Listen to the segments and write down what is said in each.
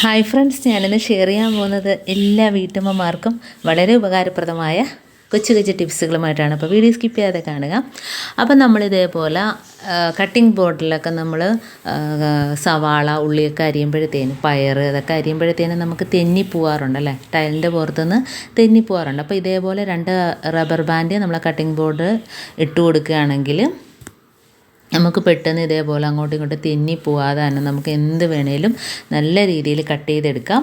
Hi friends ഞാനിന്ന് share ചെയ്യാൻ പോകുന്നത് എല്ലാ വീട്ടമ്മമാർക്കും വളരെ ഉപകാരപ്രദമായ കൊച്ചു കൊച്ചു ടിപ്സുകളുമായിട്ടാണ് അപ്പോൾ വീഡിയോ സ്കിപ്പ് ചെയ്യാതെ കാണുക. അപ്പം നമ്മളിതേപോലെ കട്ടിംഗ് ബോർഡിലൊക്കെ നമ്മൾ സവാള ഉള്ളിയൊക്കെ അരിയുമ്പോഴത്തേനും പയർ അതൊക്കെ അരിയുമ്പോഴത്തേനും നമുക്ക് തെന്നി പോവാറുണ്ട് അല്ലേ? ടൈലിന്റെ പുറത്തുനിന്ന് തെന്നി പോവാറുണ്ട്. അപ്പോൾ ഇതേപോലെ രണ്ട് റബ്ബർ ബാൻഡ് നമ്മളെ കട്ടിംഗ് ബോർഡ് ഇട്ട് കൊടുക്കുകയാണെങ്കിൽ നമുക്ക് പെട്ടെന്ന് ഇതേപോലെ അങ്ങോട്ടും ഇങ്ങോട്ടും തെന്നി പോവാതെ തന്നെ നമുക്ക് എന്ത് വേണേലും നല്ല രീതിയിൽ കട്ട് ചെയ്തെടുക്കാം.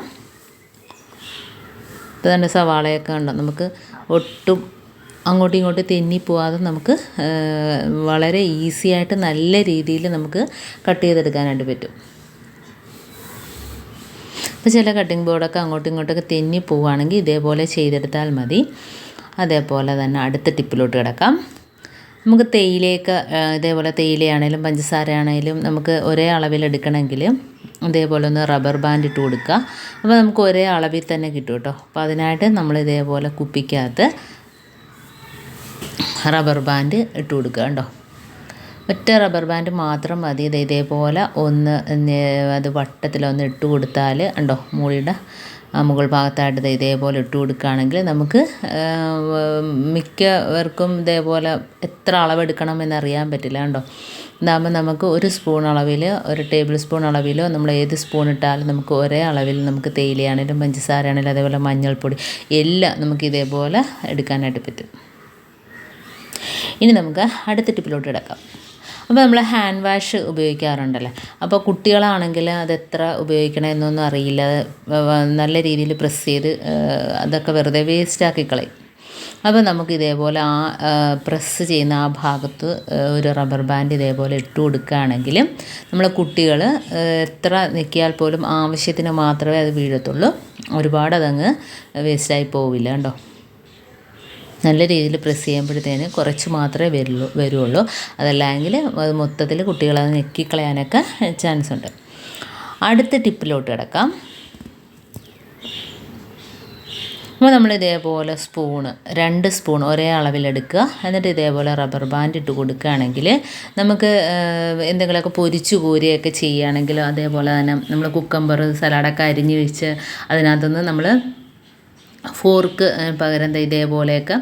ഇപ്പോൾ തന്നെ സവാളയൊക്കെ ഉണ്ടോ നമുക്ക് ഒട്ടും അങ്ങോട്ടും ഇങ്ങോട്ടും തെന്നി പോവാതെ നമുക്ക് വളരെ ഈസി ആയിട്ട് നല്ല രീതിയിൽ നമുക്ക് കട്ട് ചെയ്തെടുക്കാനായിട്ട് പറ്റും. അപ്പോൾ ചില കട്ടിംഗ് ബോർഡൊക്കെ അങ്ങോട്ടും ഇങ്ങോട്ടൊക്കെ തെന്നി പോവുകയാണെങ്കിൽ ഇതേപോലെ ചെയ്തെടുത്താൽ മതി. അതേപോലെ തന്നെ അടുത്ത ടിപ്പിലോട്ട് കിടക്കാം. നമുക്ക് തേയിലയൊക്കെ ഇതേപോലെ തേയിലയാണേലും പഞ്ചസാര ആണേലും നമുക്ക് ഒരേ അളവിൽ എടുക്കണമെങ്കിൽ ഇതേപോലെ ഒന്ന് റബ്ബർ ബാൻഡ് ഇട്ട് കൊടുക്കുക. അപ്പോൾ നമുക്ക് ഒരേ അളവിൽ തന്നെ കിട്ടും കേട്ടോ. അപ്പോൾ അതിനായിട്ട് നമ്മൾ ഇതേപോലെ കുപ്പിക്കകത്ത് റബ്ബർ ബാൻഡ് ഇട്ട് കൊടുക്കുക കേട്ടോ. ഒറ്റ റബ്ബർ ബാൻഡ് മാത്രം മതി. ഇത് ഇതേപോലെ ഒന്ന് അത് വട്ടത്തിലൊന്ന് ഇട്ട് കൊടുത്താൽ ഉണ്ടോ മുകളിയുടെ ആ മുകൾ ഭാഗത്തായിട്ട് ഇതേപോലെ ഇട്ട് കൊടുക്കുകയാണെങ്കിൽ നമുക്ക് മിക്കവർക്കും ഇതേപോലെ എത്ര അളവെടുക്കണം എന്നറിയാൻ പറ്റില്ല കണ്ടോ ഇതാകുമ്പോൾ നമുക്ക് ഒരു സ്പൂൺ അളവിൽ ഒരു ടേബിൾ സ്പൂൺ അളവിലോ നമ്മൾ ഏത് സ്പൂൺ ഇട്ടാലും നമുക്ക് ഒരേ അളവിൽ നമുക്ക് തേയിലയാണേലും പഞ്ചസാര ആണേലും അതേപോലെ മഞ്ഞൾപ്പൊടി എല്ലാം നമുക്ക് ഇതേപോലെ എടുക്കാനായിട്ട് പറ്റും. ഇനി നമുക്ക് അടുത്ത ടിപ്പിലോട്ട് കിടക്കാം. അപ്പോൾ നമ്മൾ ഹാൻഡ് വാഷ് ഉപയോഗിക്കാറുണ്ടല്ലോ? അപ്പോൾ കുട്ടികളാണെങ്കിൽ അത് എത്ര ഉപയോഗിക്കണമെന്നൊന്നും അറിയില്ല. നല്ല രീതിയിൽ പ്രസ് ചെയ്ത് അതൊക്കെ വെറുതെ വേസ്റ്റാക്കി കളയും. അപ്പോൾ നമുക്ക് ഇതേപോലെ ആ പ്രസ് ചെയ്യുന്ന ആ ഭാഗത്ത് ഒരു റബ്ബർ ബാൻഡ് ഇതേപോലെ ഇട്ട് കൊടുക്കുകയാണെങ്കിൽ നമ്മളെ കുട്ടികൾ എത്ര നിൽക്കിയാൽ പോലും ആവശ്യത്തിന് മാത്രമേ അത് വീഴത്തുള്ളൂ. ഒരുപാട് അതങ്ങ് വേസ്റ്റായി പോവില്ല കേട്ടോ. നല്ല രീതിയിൽ പ്രസ് ചെയ്യുമ്പോഴത്തേന് കുറച്ച് മാത്രമേ വരുള്ളൂ വരുള്ളൂ. അതല്ലെങ്കിൽ അത് മൊത്തത്തിൽ കുട്ടികളത് ഞെക്കിക്കളയാനൊക്കെ ചാൻസ് ഉണ്ട്. അടുത്ത ടിപ്പിലോട്ട് കിടക്കാം. അപ്പോൾ നമ്മൾ ഇതേപോലെ സ്പൂണ് രണ്ട് സ്പൂൺ ഒരേ അളവിലെടുക്കുക എന്നിട്ട് ഇതേപോലെ റബ്ബർ ബാൻഡ് ഇട്ട് കൊടുക്കുകയാണെങ്കിൽ നമുക്ക് എന്തെങ്കിലുമൊക്കെ പൊരിച്ചു കോരിയൊക്കെ ചെയ്യുകയാണെങ്കിൽ അതേപോലെ തന്നെ നമ്മൾ കുക്കമ്പർ സലാഡൊക്കെ അരിഞ്ഞ് വെച്ച് അതിനകത്തുനിന്ന് നമ്മൾ ഫോർക്ക് പകരം ഇതേപോലെയൊക്കെ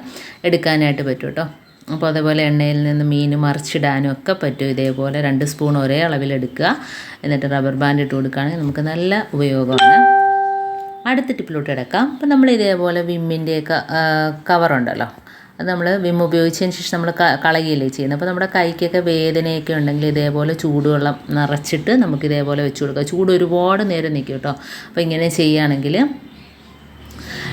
എടുക്കാനായിട്ട് പറ്റും കേട്ടോ അപ്പോൾ അതേപോലെ എണ്ണയിൽ നിന്ന് മീൻ മറിച്ചിടാനും ഒക്കെ പറ്റും. ഇതേപോലെ രണ്ട് സ്പൂൺ ഒരേ അളവിലെടുക്കുക എന്നിട്ട് റബ്ബർ ബാൻഡ് ഇട്ട് കൊടുക്കുകയാണെങ്കിൽ നമുക്ക് നല്ല ഉപയോഗമാണ്. അടുത്ത ടിപ്പിലോട്ട് കിടക്കാം. അപ്പം നമ്മൾ ഇതേപോലെ വിമ്മിന്റെയൊക്കെ കവറുണ്ടല്ലോ അത് നമ്മൾ വിം ഉപയോഗിച്ചതിന് ശേഷം നമ്മൾ കളയുകയല്ലേ ചെയ്യുന്നത്. അപ്പോൾ നമ്മുടെ കൈക്കൊക്കെ വേദനയൊക്കെ ഉണ്ടെങ്കിൽ ഇതേപോലെ ചൂടുവെള്ളം നിറച്ചിട്ട് നമുക്ക് ഇതേപോലെ വെച്ച് കൊടുക്കുക. ചൂട് ഒരുപാട് നേരം നിൽക്കും കേട്ടോ അപ്പോൾ ഇങ്ങനെ ചെയ്യുകയാണെങ്കിൽ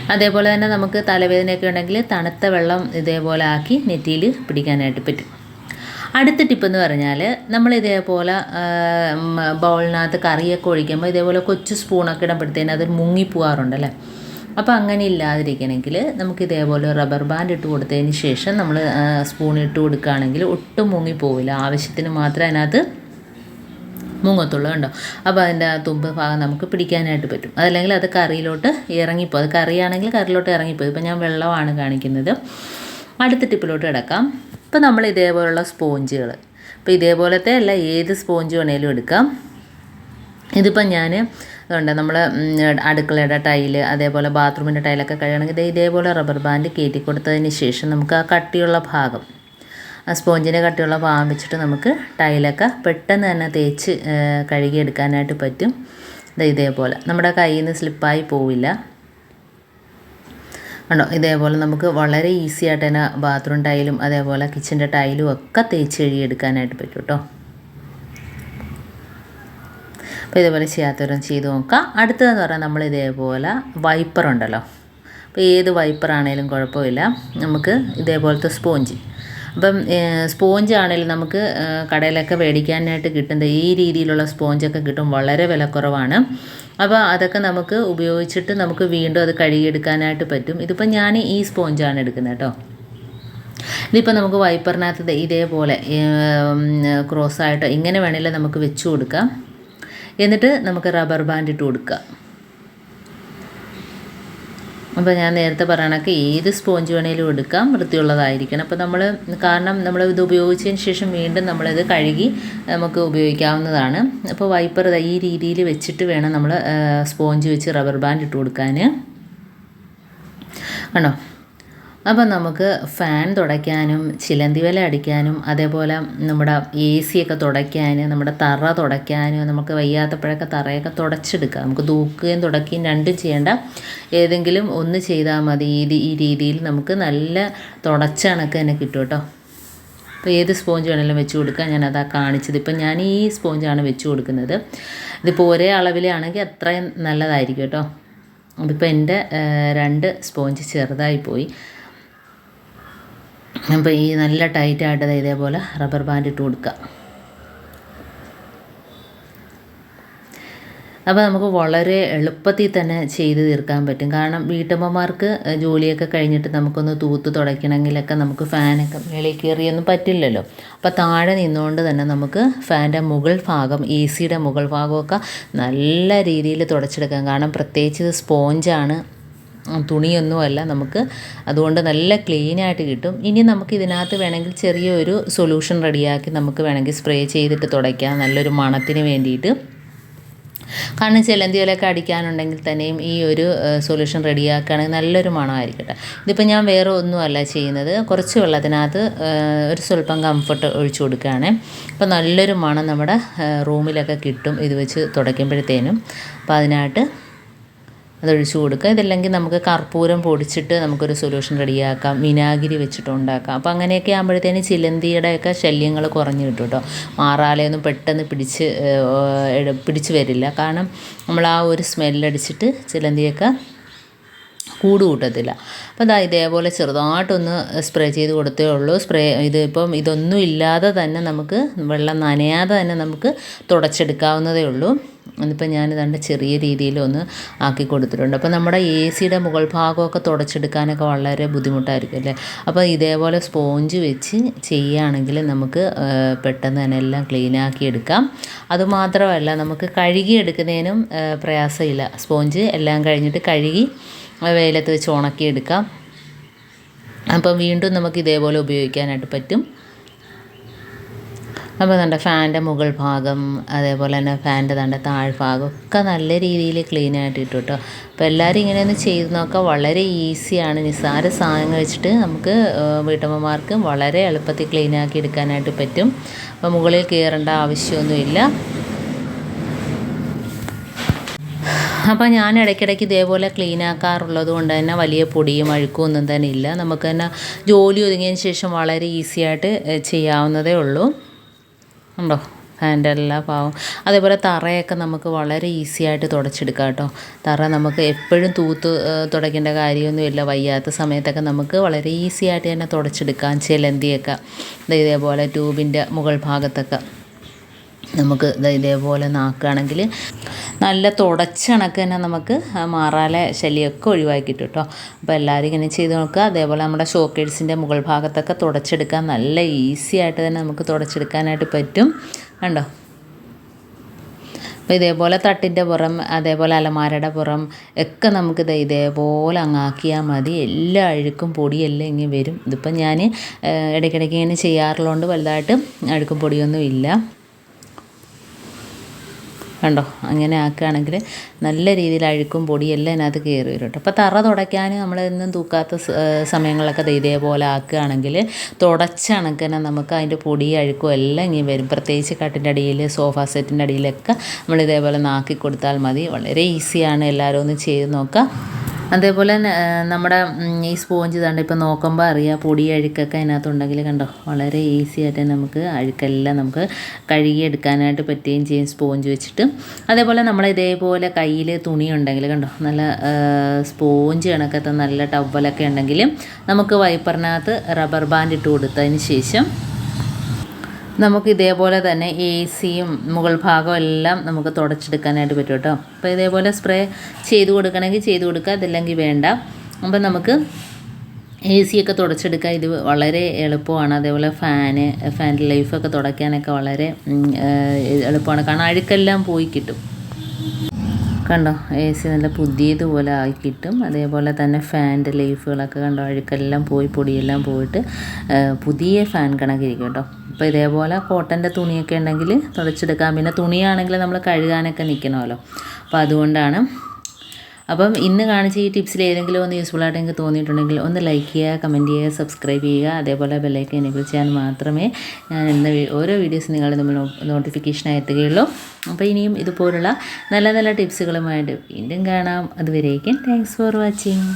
അതേപോലെ തന്നെ നമുക്ക് തലവേദനയൊക്കെ ഉണ്ടെങ്കിൽ തണുത്ത വെള്ളം ഇതേപോലെ ആക്കി നെറ്റിയിൽ പിടിക്കാനായിട്ട് പറ്റും. അടുത്ത ടിപ്പ് എന്ന് പറഞ്ഞാൽ നമ്മൾ ഇതേപോലെ ബൗളിനകത്ത് കറിയൊക്കെ ഒഴിക്കുമ്പോൾ ഇതേപോലെ കൊച്ചു സ്പൂണൊക്കെ ഇടുമ്പോഴത്തേന് അത് മുങ്ങിപ്പോവാറുണ്ടല്ലേ അപ്പോൾ അങ്ങനെ ഇല്ലാതിരിക്കണമെങ്കിൽ നമുക്ക് ഇതേപോലെ റബ്ബർ ബാൻഡ് ഇട്ട് കൊടുത്തതിന് ശേഷം നമ്മൾ സ്പൂൺ ഇട്ട് കൊടുക്കുകയാണെങ്കിൽ ഒട്ടും മുങ്ങിപ്പോവില്ല ആവശ്യത്തിന് മാത്രമേ അതിനകത്ത് മുങ്ങത്തുള്ളൂ കണ്ടോ? അപ്പോൾ അതിന്റെ ആ തുമ്പ് ഭാഗം നമുക്ക് പിടിക്കാനായിട്ട് പറ്റും. അതല്ലെങ്കിൽ അത് കറിയിലോട്ട് ഇറങ്ങിപ്പോകും. അത് കറിയാണെങ്കിൽ കറിയിലോട്ട് ഇറങ്ങിപ്പോയി ഇപ്പോൾ ഞാൻ വെള്ളമാണ് കാണിക്കുന്നത്. അടുത്ത ടിപ്പിലോട്ട് കിടക്കാം. ഇപ്പോൾ നമ്മൾ ഇതേപോലുള്ള സ്പോഞ്ചുകൾ ഇപ്പോൾ ഇതേപോലത്തെ അല്ല ഏത് സ്പോഞ്ച് വേണേലും എടുക്കാം. ഇതിപ്പം ഞാൻ അതുകൊണ്ട് നമ്മൾ അടുക്കളയുടെ ടൈൽ അതേപോലെ ബാത്റൂമിന്റെ ടൈലൊക്കെ കഴിയണമെങ്കിൽ ഇതേപോലെ റബ്ബർ ബാൻഡ് കയറ്റി കൊടുത്തതിന് ശേഷം നമുക്ക് ആ കട്ടിയുള്ള ഭാഗം ആ സ്പോഞ്ചിന്റെ കട്ടിയുള്ള പാവം വെച്ചിട്ട് നമുക്ക് ടൈലൊക്കെ പെട്ടെന്ന് തന്നെ തേച്ച് കഴുകിയെടുക്കാനായിട്ട് പറ്റും. ഇതേപോലെ. നമ്മുടെ കയ്യിൽ നിന്ന് സ്ലിപ്പായി പോവില്ല. ഉണ്ടോ ഇതേപോലെ നമുക്ക് വളരെ ഈസി ആയിട്ട് തന്നെ ബാത്റൂം ടൈലും അതേപോലെ കിച്ചന്റെ ടൈലും ഒക്കെ തേച്ച് കഴുകിയെടുക്കാനായിട്ട് പറ്റും കേട്ടോ അപ്പോൾ ഇതേപോലെ ചെയ്യാത്തവരും ചെയ്ത് നോക്കാം. അടുത്തതെന്ന് പറഞ്ഞാൽ നമ്മൾ ഇതേപോലെ വൈപ്പർ ഉണ്ടല്ലോ. അപ്പോൾ ഏത് വൈപ്പർ ആണെങ്കിലും കുഴപ്പമില്ല. നമുക്ക് ഇതേപോലത്തെ സ്പോഞ്ച്. അപ്പം സ്പോഞ്ച് ആണെങ്കിലും നമുക്ക് കടയിലൊക്കെ മേടിക്കാനായിട്ട് കിട്ടുന്ന ഈ രീതിയിലുള്ള സ്പോഞ്ചൊക്കെ കിട്ടും വളരെ വിലക്കുറവാണ്. അപ്പോൾ അതൊക്കെ നമുക്ക് ഉപയോഗിച്ചിട്ട് നമുക്ക് വീണ്ടും അത് കഴുകിയെടുക്കാനായിട്ട് പറ്റും. ഇതിപ്പോൾ ഞാൻ ഈ സ്പോഞ്ചാണ് എടുക്കുന്നത് കേട്ടോ. ഇതിപ്പോൾ നമുക്ക് വൈപ്പറിനകത്ത് ഇതേപോലെ ക്രോസ് ആയിട്ട് ഇങ്ങനെ വേണമെങ്കിൽ നമുക്ക് വെച്ച് കൊടുക്കാം. എന്നിട്ട് നമുക്ക് റബ്ബർ ബാൻഡ് ഇട്ട് കൊടുക്കുക അപ്പോൾ ഞാൻ നേരത്തെ പറയണക്ക് ഏത് സ്പോഞ്ച് വേണേലും എടുക്കാം വൃത്തിയുള്ളതായിരിക്കണം. അപ്പോൾ നമ്മൾ കാരണം നമ്മൾ ഇത് ഉപയോഗിച്ചതിന് ശേഷം വീണ്ടും നമ്മളിത് കഴുകി നമുക്ക് ഉപയോഗിക്കാവുന്നതാണ്. അപ്പോൾ വൈപ്പർ ഈ രീതിയിൽ വെച്ചിട്ട് വേണം നമ്മൾ സ്പോഞ്ച് വെച്ച് റബ്ബർ ബാൻഡ് ഇട്ട് കൊടുക്കാൻ കണ്ടോ അപ്പം നമുക്ക് ഫാൻ തുടയ്ക്കാനും ചിലന്തി വില അടിക്കാനും അതേപോലെ നമ്മുടെ എ സി ഒക്കെ തുടയ്ക്കാൻ നമ്മുടെ തറ തുടയ്ക്കാനും നമുക്ക് വയ്യാത്തപ്പോഴൊക്കെ തറയൊക്കെ തുടച്ചെടുക്കാം. നമുക്ക് തൂക്കുകയും തുടക്കുകയും രണ്ടും ചെയ്യേണ്ട. ഏതെങ്കിലും ഒന്ന് ചെയ്താൽ മതി. ഇത് ഈ രീതിയിൽ നമുക്ക് നല്ല തുടച്ച കണക്ക് തന്നെ കിട്ടും കേട്ടോ. അപ്പോൾ ഏത് സ്പോഞ്ച് വേണമെങ്കിലും വെച്ച് കൊടുക്കാം. ഞാൻ ആ കാണിച്ചത്. ഇപ്പം ഞാൻ ഈ സ്പോഞ്ചാണ് വെച്ച് കൊടുക്കുന്നത്. ഇതിപ്പോൾ ഒരേ അളവിലാണെങ്കിൽ അത്രയും നല്ലതായിരിക്കും കേട്ടോ. അതിപ്പോൾ എന്റെ രണ്ട് സ്പോഞ്ച് ചെറുതായി പോയി. അപ്പോൾ ഈ നല്ല ടൈറ്റായിട്ട് ഇതേപോലെ റബ്ബർ ബാൻഡ് ഇട്ട് കൊടുക്കുക. അപ്പോൾ നമുക്ക് വളരെ എളുപ്പത്തിൽ തന്നെ ചെയ്ത് തീർക്കാൻ പറ്റും. കാരണം വീട്ടമ്മമാർക്ക് ജോലിയൊക്കെ കഴിഞ്ഞിട്ട് നമുക്കൊന്ന് തൂത്ത് തുടയ്ക്കണമെങ്കിലൊക്കെ നമുക്ക് ഫാനൊക്കെ മേളിൽ കയറിയൊന്നും പറ്റില്ലല്ലോ. അപ്പോൾ താഴെ നിന്നുകൊണ്ട് തന്നെ നമുക്ക് ഫാന്റെ മുകൾ ഭാഗം എ സിയുടെ മുകൾ ഭാഗമൊക്കെ നല്ല രീതിയിൽ തുടച്ചെടുക്കാം. കാരണം പ്രത്യേകിച്ച് സ്പോഞ്ചാണ് തുണിയൊന്നുമല്ല. നമുക്ക് അതുകൊണ്ട് നല്ല ക്ലീനായിട്ട് കിട്ടും. ഇനി നമുക്ക് ഇതിനകത്ത് വേണമെങ്കിൽ ചെറിയൊരു സൊല്യൂഷൻ റെഡിയാക്കി നമുക്ക് വേണമെങ്കിൽ സ്പ്രേ ചെയ്തിട്ട് തുടയ്ക്കാം. നല്ലൊരു മണത്തിന് വേണ്ടിയിട്ട്. കാരണം ചിലന്തിയിലൊക്കെ അടിക്കാനുണ്ടെങ്കിൽ തന്നെയും ഈ ഒരു സൊല്യൂഷൻ റെഡിയാക്കുകയാണെങ്കിൽ നല്ലൊരു മണമായിരിക്കട്ടെ. ഇതിപ്പോൾ ഞാൻ വേറെ ഒന്നുമല്ല ചെയ്യുന്നത്. കുറച്ച് വെള്ളത്തിനകത്ത് ഒരു സ്വല്പം കംഫർട്ട് ഒഴിച്ചു കൊടുക്കുകയാണ്. അപ്പോൾ നല്ലൊരു മണം നമ്മുടെ റൂമിലൊക്കെ കിട്ടും. ഇത് വെച്ച് തുടയ്ക്കുമ്പോഴത്തേനും. അപ്പോൾ അതിനായിട്ട് അതൊഴിച്ചു കൊടുക്കുക. ഇതല്ലെങ്കിൽ നമുക്ക് കർപ്പൂരം പൊടിച്ചിട്ട് നമുക്കൊരു സൊല്യൂഷൻ റെഡിയാക്കാം വിനാഗിരി വെച്ചിട്ട് ഉണ്ടാക്കാം. അപ്പോൾ അങ്ങനെയൊക്കെ ആകുമ്പോഴത്തേന് ചിലന്തിയുടെയൊക്കെ ശല്യങ്ങൾ കുറഞ്ഞു കിട്ടും കേട്ടോ. മാറാലയൊന്നും പെട്ടെന്ന് പിടിച്ച് പിടിച്ച് വരില്ല. കാരണം നമ്മൾ ആ ഒരു സ്മെല്ലടിച്ചിട്ട് ചിലന്തിയൊക്കെ കൂട് കൂട്ടത്തില്ല അപ്പം അതാ ഇതേപോലെ ചെറുതായിട്ടൊന്ന് സ്പ്രേ ചെയ്ത് കൊടുത്തേ ഉള്ളൂ. സ്പ്രേ ഇത് ഇതൊന്നും ഇല്ലാതെ തന്നെ നമുക്ക് വെള്ളം നനയാതെ തന്നെ നമുക്ക് തുടച്ചെടുക്കാവുന്നതേ ഉള്ളൂ. അതിപ്പോൾ ഞാൻ ഇതാണ്ട് ചെറിയ രീതിയിൽ ഒന്ന് ആക്കി കൊടുത്തിട്ടുണ്ട്. അപ്പോൾ നമ്മുടെ എ സിയുടെ മുകൾ ഭാഗമൊക്കെ തുടച്ചെടുക്കാനൊക്കെ വളരെ ബുദ്ധിമുട്ടായിരിക്കും അല്ലേ? അപ്പോൾ ഇതേപോലെ സ്പോഞ്ച് വെച്ച് ചെയ്യുകയാണെങ്കിൽ നമുക്ക് പെട്ടെന്ന് തന്നെ എല്ലാം ക്ലീനാക്കി എടുക്കാം. അതുമാത്രമല്ല നമുക്ക് കഴുകി എടുക്കുന്നതിനും പ്രയാസമില്ല. സ്പോഞ്ച് എല്ലാം കഴിഞ്ഞിട്ട് കഴുകി വെയിലത്ത് വെച്ച് ഉണക്കിയെടുക്കാം. അപ്പം വീണ്ടും നമുക്ക് ഇതേപോലെ ഉപയോഗിക്കാനായിട്ട് പറ്റും. അപ്പോൾ തന്റെ ഫാന്റെ മുകൾ ഭാഗം അതേപോലെ തന്നെ ഫാന്റെ തന്റെ താഴ്ഭാഗം ഒക്കെ നല്ല രീതിയിൽ ക്ലീൻ ആയിട്ട് ഇട്ടു കേട്ടോ അപ്പോൾ എല്ലാവരും ഇങ്ങനെയൊന്ന് ചെയ്ത് നോക്കാം വളരെ ഈസിയാണ് നിസ്സാര സാധനങ്ങൾ വെച്ചിട്ട് നമുക്ക് വീട്ടമ്മമാർക്ക് വളരെ എളുപ്പത്തിൽ ക്ലീൻ ആക്കി എടുക്കാനായിട്ട് പറ്റും. അപ്പോൾ മുകളിൽ കയറേണ്ട ആവശ്യമൊന്നുമില്ല. അപ്പോൾ ഞാൻ ഇടയ്ക്കിടയ്ക്ക് ഇതേപോലെ ക്ലീൻ ആക്കാറുള്ളത് കൊണ്ട് തന്നെ വലിയ പൊടിയും അഴുക്കും ഒന്നും തന്നെ ഇല്ല. നമുക്ക് തന്നെ ജോലി ഒതുങ്ങിയതിന് ശേഷം വളരെ ഈസി ആയിട്ട് ചെയ്യാവുന്നതേ ഉള്ളൂ. ഉണ്ടോ? ഫാന്റെ എല്ലാ പാവം അതേപോലെ തറയൊക്കെ നമുക്ക് വളരെ ഈസി ആയിട്ട് തുടച്ചെടുക്കാം കേട്ടോ. തറ നമുക്ക് എപ്പോഴും തൂത്ത് തുടയ്ക്കേണ്ട കാര്യമൊന്നുമില്ല. വയ്യാത്ത സമയത്തൊക്കെ നമുക്ക് വളരെ ഈസി ആയിട്ട് തന്നെ തുടച്ചെടുക്കാം. ചിലന്തിയൊക്കെ ഇതേപോലെ ട്യൂബിന്റെ മുകൾ ഭാഗത്തൊക്കെ. നമുക്ക് ഇതേപോലെ നാക്കുകയാണെങ്കിൽ നല്ല തുടച്ച കണക്ക് തന്നെ നമുക്ക് മാറാലെ ശല്യമൊക്കെ ഒഴിവാക്കിയിട്ട് കേട്ടോ. അപ്പോൾ എല്ലാവരും ഇങ്ങനെ ചെയ്ത് നോക്കുക. അതേപോലെ നമ്മുടെ ഷോക്കേഴ്സിന്റെ മുകൾ ഭാഗത്തൊക്കെ തുടച്ചെടുക്കാൻ നല്ല ഈസി ആയിട്ട് തന്നെ നമുക്ക് തുടച്ചെടുക്കാനായിട്ട് പറ്റും. കണ്ടോ? അപ്പോൾ ഇതേപോലെ തട്ടിന്റെ പുറം അതേപോലെ അലമാരയുടെ പുറം ഒക്കെ നമുക്ക് നമുക്കിത് ഇതേപോലെ അങ്ങാക്കിയാൽ മതി. എല്ലാ അഴുക്കും പൊടിയെല്ലാം ഇങ്ങനെ വരും. ഇതിപ്പം ഞാൻ ഇടയ്ക്കിടയ്ക്ക് ഇങ്ങനെ ചെയ്യാറുള്ളതുകൊണ്ട് വലുതായിട്ട് അഴുക്കും പൊടിയൊന്നും ഇല്ല കണ്ടോ? അങ്ങനെ ആക്കുകയാണെങ്കിൽ നല്ല രീതിയിൽ അഴുക്കും പൊടിയെല്ലാം അതിനകത്ത് കയറി വരും കേട്ടോ. അപ്പോൾ തറ തുടയ്ക്കാൻ നമ്മൾ എന്നും തൂക്കാത്ത സമയങ്ങളൊക്കെ ഇതേപോലെ ആക്കുകയാണെങ്കിൽ തുടച്ച നമുക്ക് അതിന്റെ പൊടി അഴുക്കും എല്ലാം ഇങ്ങനെ വരും. പ്രത്യേകിച്ച് കട്ടിന്റെ അടിയിൽ സോഫ സെറ്റിന്റെ അടിയിലൊക്കെ നമ്മൾ ഇതേപോലെ നാക്കി കൊടുത്താൽ മതി. വളരെ ഈസിയാണ് എല്ലാവരും ഒന്ന് ചെയ്ത് നോക്കുക. അതേപോലെ നമ്മുടെ ഈ സ്പോഞ്ച് തണ്ട് ഇപ്പോൾ നോക്കുമ്പോൾ അറിയാം പൊടി അഴുക്കൊക്കെ അതിനകത്തുണ്ടെങ്കിൽ കണ്ടോ വളരെ ഈസി ആയിട്ട് നമുക്ക് അഴുക്കെല്ലാം നമുക്ക് കഴുകിയെടുക്കാനായിട്ട് പറ്റുകയും ചെയ്യും സ്പോഞ്ച് വെച്ചിട്ട്. അതേപോലെ നമ്മൾ ഇതേപോലെ കയ്യിൽ തുണി ഉണ്ടെങ്കിൽ കണ്ടോ നല്ല സ്പോഞ്ച് കണക്കത്തെ നല്ല ടവലൊക്കെ ഉണ്ടെങ്കിൽ നമുക്ക് വൈപ്പറിനകത്ത് റബ്ബർ ബാൻഡ് ഇട്ട് കൊടുത്തതിന് ശേഷം നമുക്ക് ഇതേപോലെ തന്നെ എ സിയും മുകൾ ഭാഗം എല്ലാം നമുക്ക് തുടച്ചെടുക്കാനായിട്ട് പറ്റും കേട്ടോ. അപ്പോൾ ഇതേപോലെ സ്പ്രേ ചെയ്ത് കൊടുക്കണമെങ്കിൽ ചെയ്ത് കൊടുക്കുക അതില്ലെങ്കിൽ വേണ്ട. അപ്പം നമുക്ക് എ സിയൊക്കെ തുടച്ചെടുക്കുക ഇത് വളരെ എളുപ്പമാണ്. അതേപോലെ ഫാന് ഫാന്റെ ലൈഫൊക്കെ തുടയ്ക്കാനൊക്കെ വളരെ എളുപ്പമാണ്. കാരണം അഴുക്കെല്ലാം പോയി കിട്ടും. കണ്ടോ? എ സി നല്ല പുതിയതുപോലെ ആക്കി കിട്ടും. അതേപോലെ തന്നെ ഫാന്റെ ലൈഫുകളൊക്കെ കണ്ടോ? അഴുക്കെല്ലാം പോയി പൊടിയെല്ലാം പോയിട്ട് പുതിയ ഫാൻ കണക്കിരിക്കും കേട്ടോ. അപ്പോൾ ഇതേപോലെ കോട്ടന്റെ തുണിയൊക്കെ ഉണ്ടെങ്കിൽ തുടച്ചെടുക്കാം. പിന്നെ തുണിയാണെങ്കിൽ നമ്മൾ കഴുകാനൊക്കെ നിൽക്കണമല്ലോ. അപ്പോൾ അതുകൊണ്ടാണ് അപ്പം ഇന്ന് കാണിച്ച ഈ ടിപ്സിൽ ഏതെങ്കിലും ഒന്ന് യൂസ്ഫുൾ ആയിട്ട് എനിക്ക് തോന്നിയിട്ടുണ്ടെങ്കിൽ ഒന്ന് ലൈക്ക് ചെയ്യുക കമന്റ് ചെയ്യുക സബ്സ്ക്രൈബ് ചെയ്യുക. അതേപോലെ ബെല്ലൈക്കൻ എനേബിൾ ചെയ്യാൻ മാത്രമേ ഞാൻ ഇന്ന് ഓരോ വീഡിയോസ് നിങ്ങൾ നമ്മൾ നോട്ടിഫിക്കേഷനായി എത്തുകയുള്ളൂ അപ്പോൾ ഇനിയും ഇതുപോലുള്ള നല്ല നല്ല ടിപ്സുകളുമായിട്ട് വീണ്ടും കാണാം. അതുവരേക്കും താങ്ക്സ് ഫോർ വാച്ചിങ്